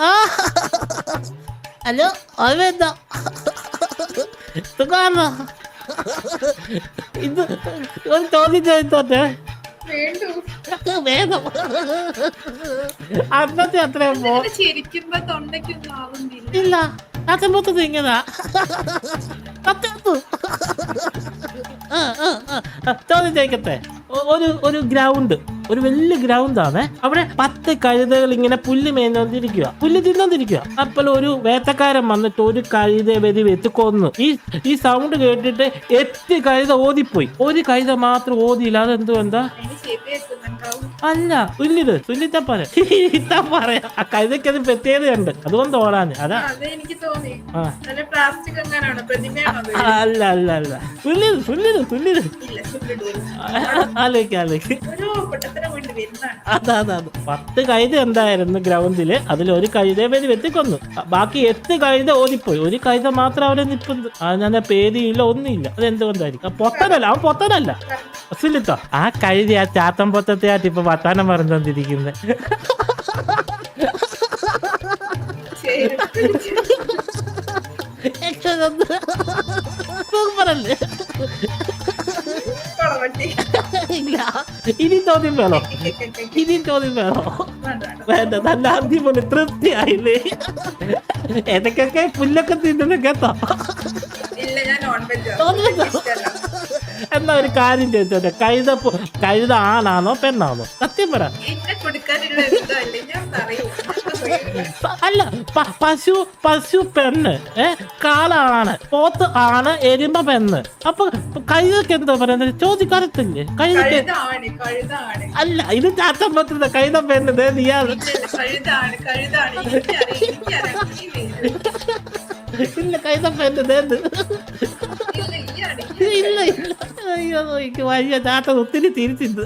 ആ ഹലോ അവേദ സുഖാണോ ഇത് ഒരു ചോദ്യം ചോദിച്ചോട്ടെ വേണ്ടു അന്നത്തെ അത്രയും പോ ഇങ്ങനെ ചിരിക്കുമ്പോ തൊണ്ടയ്ക്കൊന്നും ആവുന്നില്ല ഇല്ല അത് മൊത്തത് ഇങ്ങനെ ചോദ്യം ചോദിക്കട്ടെ ഒരു ഒരു ഗ്രൗണ്ട് ഒരു വലിയ ഗ്രൗണ്ട് ആണ്. അവിടെ പത്ത് കഴുതകൾ ഇങ്ങനെ പുല്ല് മേഞ്ഞോണ്ടിരിക്കുക പുല്ല് തിന്നോണ്ടിരിക്കുക അപ്പോൾ ഒരു വേട്ടക്കാരൻ വന്നിട്ട് ഒരു കഴുത വെതി വെത്ത് കൊന്നു. ഈ ഈ സൗണ്ട് കേട്ടിട്ട് എട്ട് കഴുത ഓതിപ്പോയി ഒരു കഴുത മാത്രം ഓടിയില്ല. അതെന്തോ അല്ല. സുല്ലിത് സുല്ലിത്ത പറയാ ഇത്താ പറയാ ആ കഴുതയ്ക്ക് അത് പ്രത്യേകതയുണ്ട് അതുകൊണ്ട് ഓടാന്. അതാ. അത് എനിക്ക് തോന്നി നല്ല പ്ലാസ്റ്റിക് എങ്ങനെയാണോ പ്രതിമയാണോ അത്? അല്ല അല്ല അല്ല. സുല്ലിത് സുല്ലിത് സുല്ലിത് ഇല്ല ആലോചിക്ക ആലോചിക്ക് അതാ അതാ. പത്ത് കഴുത എന്തായിരുന്നു ഗ്രൗണ്ടിൽ അതിൽ ഒരു കഴുതയെ പേര് വെത്തിക്കൊന്നു ബാക്കി എട്ട് കഴുത ഓടിപ്പോയി. ഒരു കഴുത മാത്രം അവിടെ നിൽപ്പുന്നത് അതിനെ പേടിയില്ല ഒന്നുമില്ല. അതെന്തുകൊണ്ടായിരിക്കും? എന്തുകൊണ്ടായിരിക്കും പൊത്തനല്ല അവൻ പൊത്തനല്ല സുല്ലിത്തോ ആ കഴുതി ആ ചാത്തം പൊത്തത്തെ ഇപ്പൊ വർത്താനം വത്താനം സൂപ്പറല്ലേ ഇല്ല ഇനി ചോദ്യം വേണോ? ഇനി ചോദ്യം വേണോ? വേണ്ട നല്ല പോലെ തൃപ്തിയായില്ലേ? ഏതൊക്കെ പുല്ലൊക്കെ തിന്നുന്നു കേട്ടോ? നോൺ വെജ് ആ. എന്നാ ഒരു കാര്യം ചോദിച്ചോട്ടെ. കഴുത കഴുത ആണാണോ പെണ്ണാണോ? സത്യം പറ. അല്ല? പശു പശു പെണ്ണ് ഏ? കാളാണ് പോത്ത് ആണ് എരുമ പെണ്ണ്. അപ്പൊ കഴുതക്ക് എന്താ പറയുന്നത്? ചോദിക്കരത്തില്ലേ കഴുതക്ക് അല്ല ഇത് ചാത്തം പറ്റുന്ന കഴുത പെണ്ണ് ദേ നീയാ ഇല്ല, കഴുത പെണ്ണ് ഇല്ല ഇല്ല. അയ്യോ എനിക്ക് വയ്യ ചാത്ത ഒത്തിരി തിരിച്ചിട്ട്